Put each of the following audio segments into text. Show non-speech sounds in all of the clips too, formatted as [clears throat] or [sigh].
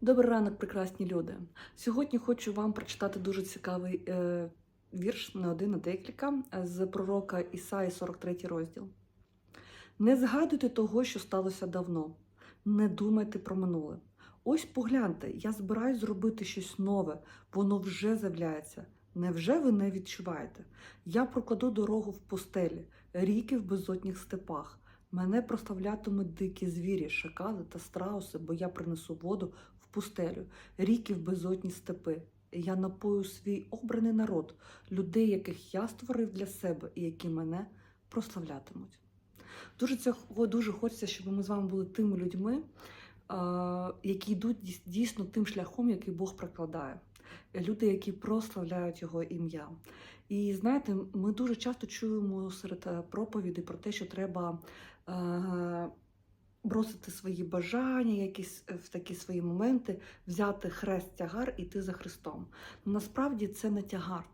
Добрий ранок, прекрасні люди. Сьогодні хочу вам прочитати дуже цікавий е, вірш, не один, а декілька, е, з пророка Ісаї, 43 розділ. Не згадуйте того, що сталося давно, не думайте про минуле. Ось погляньте, я збираюсь зробити щось нове, воно вже з'являється. Невже ви не відчуваєте? Я прокладу дорогу в пустелі, ріки в безодніх степах. Мене прославлятимуть дикі звірі, шакали та страуси, бо я принесу воду в пустелю, ріки в безодні степи. Я напою свій обраний народ, людей, яких я створив для себе і які мене прославлятимуть. Дуже цього дуже хочеться, щоб ми з вами були тими людьми, які йдуть дійсно тим шляхом, який Бог прокладає. Люди, які прославляють його ім'я. І знаєте, ми дуже часто чуємо серед е, проповідей про те, що треба е, бросити свої бажання, якісь е, в такі свої моменти, взяти хрест тягар і йти за Христом. Насправді це не тягар.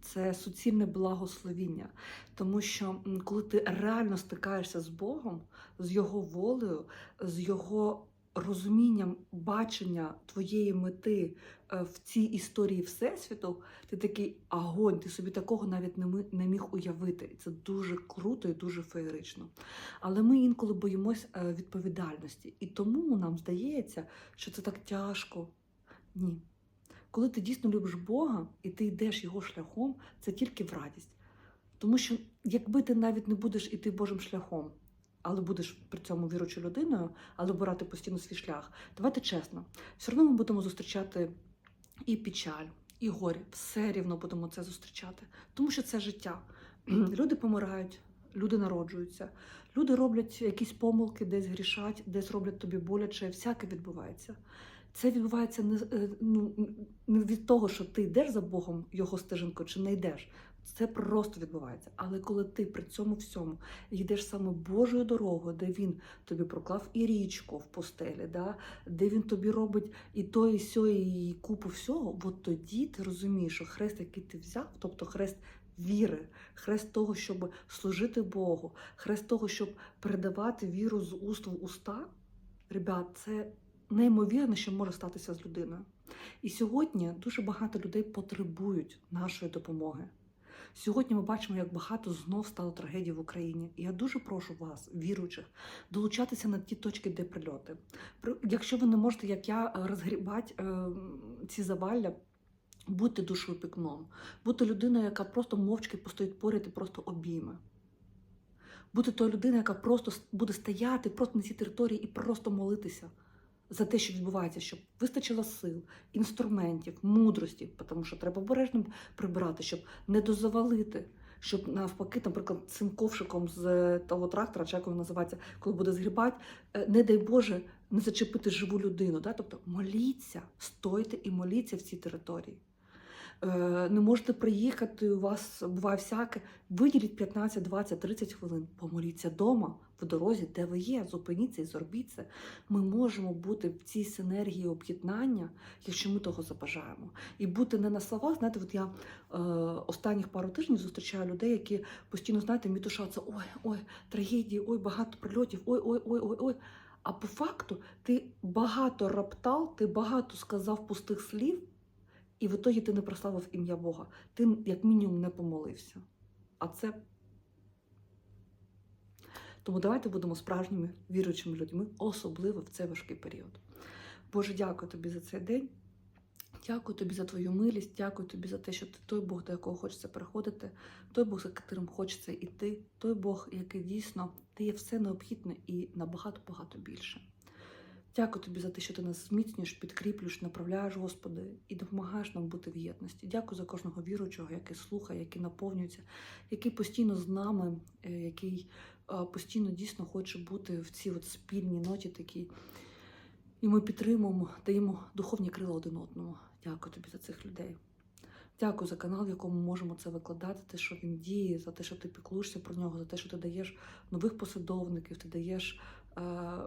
Це суцільне благословіння, тому що коли ти реально стикаєшся з Богом, з Його волею, з Його розумінням бачення твоєї мети е, в цій історії Всесвіту, ти такий агонь, ти собі такого навіть не не міг уявити. Це дуже круто і дуже феєрично. Але ми інколи боїмось е, відповідальності. І тому нам здається, що це так тяжко. Ні. Коли ти дійсно любиш Бога і ти йдеш його шляхом, це тільки в радість. Тому що якби ти навіть не будеш іти Божим шляхом, але будеш при цьому віручою людиною, але обирати постійно свій шлях, давайте чесно, все одно ми будемо зустрічати і печаль, і горі. Все рівно будемо це зустрічати. Тому що це життя. [clears throat] Люди помирають, люди народжуються, люди роблять якісь помилки, десь грішать, десь роблять тобі боляче, всяке відбувається. Це відбувається не, е, ну, не від того, що ти йдеш за Богом його стежинкою чи не йдеш. Це просто відбувається. Але коли ти при цьому всьому йдеш саме Божою дорогою, де він тобі проклав і річку в постелі, да? де він тобі робить і то, і сьо, і купу всього, от тоді ти розумієш, що хрест, який ти взяв, тобто хрест віри, хрест того, щоб служити Богу, хрест того, щоб передавати віру з уст в уста, ребят, це неймовірно, що може статися з людиною. І сьогодні дуже багато людей потребують нашої допомоги. Сьогодні ми бачимо, як багато знов стало трагедій в Україні. І я дуже прошу вас, віруючих, долучатися на ті точки, де прильоти. Якщо ви не можете, як я, е, розгрібати е, ці завалля, будьте душою пікном, будьте людиною, яка просто мовчки постоїть поряд і просто обійме. Бути тою людиною, яка просто буде стояти просто на цій території і просто молитися за те, що відбувається, щоб вистачило сил, інструментів, мудрості, тому що треба обережно прибирати, щоб не дозавалити, щоб навпаки, наприклад, цим ковшиком з е, того трактора, чи як він називається, коли буде згрібати, е, не дай Боже, не зачепити живу людину. Да? Тобто моліться, стойте і моліться в цій території. Не можете приїхати, у вас буває всяке. Виділіть 15, 20, 30 хвилин. Помоліться вдома, в дорозі, де ви є. Зупиніться і зробіть це. Ми можемо бути в цій синергії об'єднання, якщо ми того забажаємо. І бути не на словах. Знаєте, от я е, останніх пару тижнів зустрічаю людей, які постійно, знаєте, мітушаться, ой, ой, трагедії, ой, багато прильотів, ой, ой, ой, ой, ой. А по факту ти багато раптал, ти багато сказав пустих слів, і в ітогі ти не прославив ім'я Бога. Ти, як мінімум, не помолився. А це. Тому давайте будемо справжніми віруючими людьми, особливо в цей важкий період. Боже, дякую тобі за цей день. Дякую тобі за твою милість, дякую тобі за те, що ти той Бог, до якого хочеться приходити, той Бог, за яким хочеться йти, той Бог, який дійсно дає все необхідне і набагато-багато більше. Дякую тобі за те, що ти нас зміцнюєш, підкріплюєш, направляєш, Господи, і допомагаєш нам бути в єдності. Дякую за кожного віруючого, який слухає, який наповнюється, який постійно з нами, е, який е, постійно дійсно хоче бути в цій от спільній ноті такій. І ми підтримуємо, даємо духовні крила один одному. Дякую тобі за цих людей. Дякую за канал, в якому можемо це викладати, те, що він діє, за те, що ти піклуєшся про нього, за те, що ти даєш нових послідовників, ти даєш Е,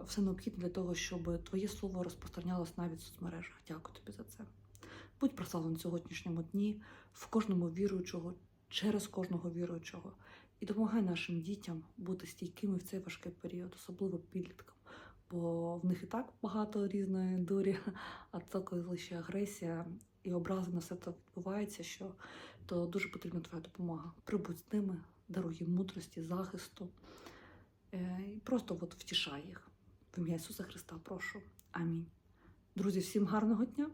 все необхідне для того, щоб твоє слово розпространялось навіть в соцмережах. Дякую тобі за це. Будь прославлений в сьогоднішньому дні, в кожному віруючого, через кожного віруючого. І допомагай нашим дітям бути стійкими в цей важкий період, особливо підліткам. Бо в них і так багато різної дурі, а це коли ще агресія і образи на все це відбувається, що то дуже потрібна твоя допомога. Прибудь з ними, даруй їм мудрості, захисту. Е, просто от втішай їх. В ім'я Ісуса Христа прошу. Амінь. Друзі, всім гарного дня!